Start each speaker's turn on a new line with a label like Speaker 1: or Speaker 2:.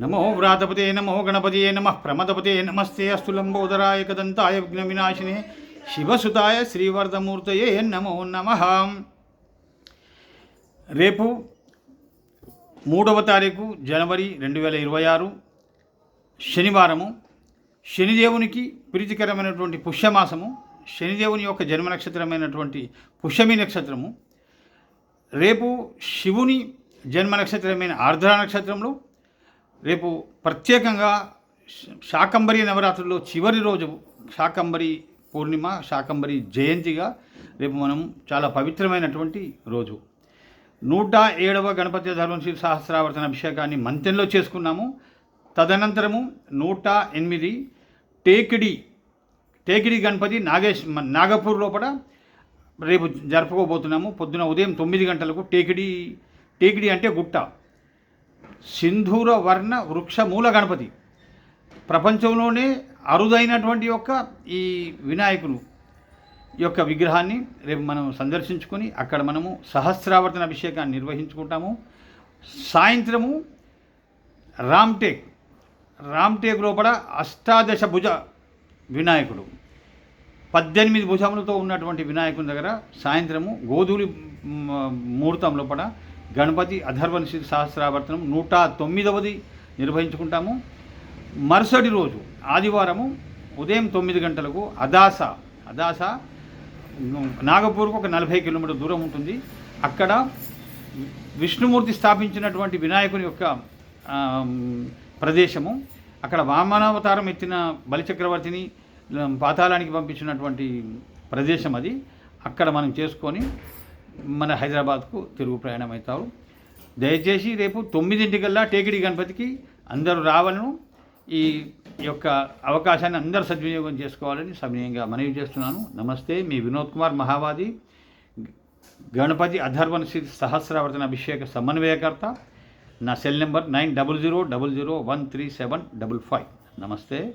Speaker 1: నమో వ్రాతపతే నమో గణపతియే నమ ప్రమదపతే నమస్తే అస్తు లంబోదరాయ కదంతాయ విఘ్న వినాశినే శివసుతాయ శ్రీవర్ధమూర్తయే నమో నమ. రేపు మూడవ తారీఖు జనవరి రెండు వేల ఇరవై ఆరు శనివారము. శనిదేవునికి ప్రీతికరమైనటువంటి పుష్యమాసము. శనిదేవుని యొక్క జన్మ నక్షత్రమైనటువంటి పుష్యమి నక్షత్రము. రేపు శివుని జన్మ నక్షత్రమైన ఆర్ద్ర నక్షత్రంలో రేపు ప్రత్యేకంగా శాకంబరి నవరాత్రుల్లో చివరి రోజు శాకంబరి పూర్ణిమ శాకంబరి జయంతిగా రేపు మనం చాలా పవిత్రమైనటువంటి రోజు. నూట ఏడవ గణపతి ధర్మశ్రీ సహస్రావర్తన అభిషేకాన్ని మంత్యంలో చేసుకున్నాము. తదనంతరము నూట ఎనిమిది టేకిడి టేకిడి గణపతి నాగేశ్ నాగపూర్ లోపల రేపు జరుపుకోబోతున్నాము. పొద్దున ఉదయం తొమ్మిది గంటలకు టేకిడి టేకిడి అంటే గుట్ట. సింధూర వర్ణ వృక్ష మూల గణపతి. ప్రపంచంలోనే అరుదైనటువంటి యొక్క ఈ వినాయకుడు యొక్క విగ్రహాన్ని రేపు మనం సందర్శించుకొని అక్కడ మనము సహస్రావర్తన అభిషేకాన్ని నిర్వహించుకుంటాము. సాయంత్రము రామ్టేక్ రామ్టేక్ లోపల అష్టాదశ భుజ వినాయకుడు. పద్దెనిమిది భుజములతో ఉన్నటువంటి వినాయకుని దగ్గర సాయంత్రము గోధూలి ముహూర్తం లోపల గణపతి అధర్వణశి సహస్రావర్తనం నూట తొమ్మిదవది నిర్వహించుకుంటాము. మరుసటి రోజు ఆదివారము ఉదయం తొమ్మిది గంటలకు అదాస అదాస నాగపూర్కు ఒక నలభై కిలోమీటర్ దూరం ఉంటుంది. అక్కడ విష్ణుమూర్తి స్థాపించినటువంటి వినాయకుని యొక్క ప్రదేశము. అక్కడ వామనావతారం ఎత్తిన బలిచక్రవర్తిని పాతాళానికి పంపించినటువంటి ప్రదేశం అది. అక్కడ మనం చేసుకొని మన హైదరాబాద్కు తిరుగు ప్రయాణం అవుతారు. దయచేసి రేపు తొమ్మిదింటికల్లా టేకిడి గణపతికి అందరూ రావాలను. ఈ యొక్క అవకాశాన్ని అందరూ సద్వినియోగం చేసుకోవాలని సమయంగా మనవి చేస్తున్నాను. నమస్తే మీ వినోద్ కుమార్ మహావాది గణపతి అధర్వణ శ్రీ సహస్రావర్తన అభిషేక సమన్వయకర్త. నా cell number nine double zero double zero one three seven double five. నమస్తే.